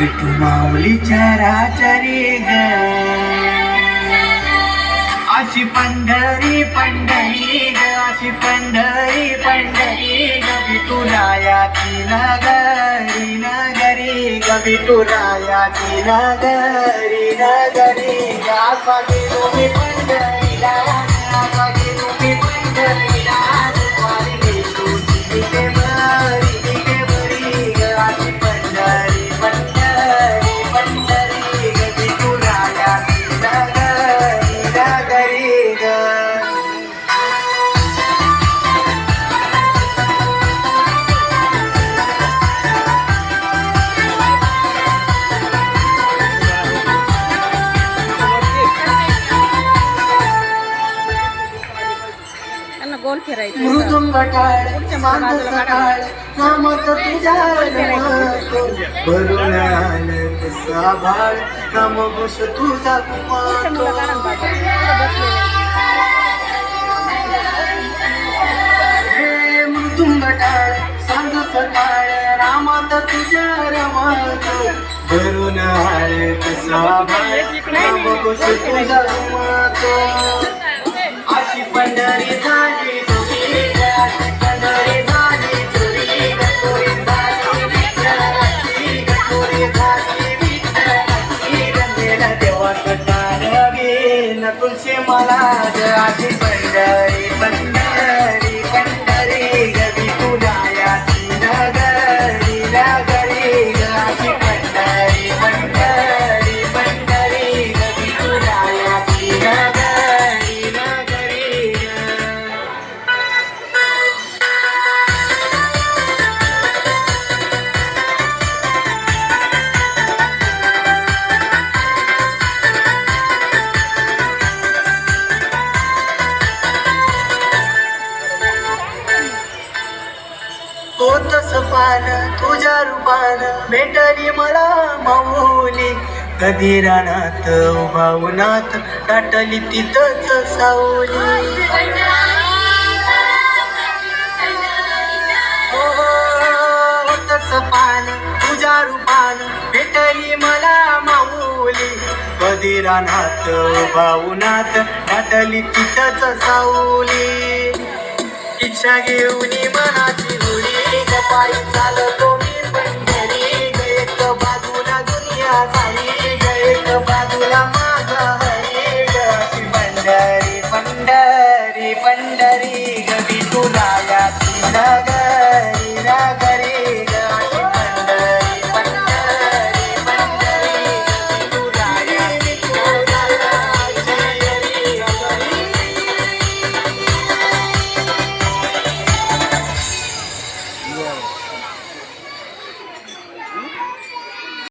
माऊलीच्या राचरी ग. अशी पंढरी पंढरी ग अशी पंढरी पंढरी ग. विठुरायाची नगरी नगरी ग. विठुरायाची नगरी नगरी गा. असा गेलो पंढरीला. मृदुंग टाळ सांग सकाळ रामात तुझ्या रमात भरून आले कसा भाळ घोष तुझा कुमार तुलसी मला ग अशी पंढरी पंढरी रूपान तुझ्या रूपान भेटली मला माऊली. कधी रानात उभा उन्हात दाटली तिथंच सावली. पान तुझ्या रूपान भेटली मला माऊली. कधी रानात उभा दाटली तिथंच सावली. इच्छा घेऊन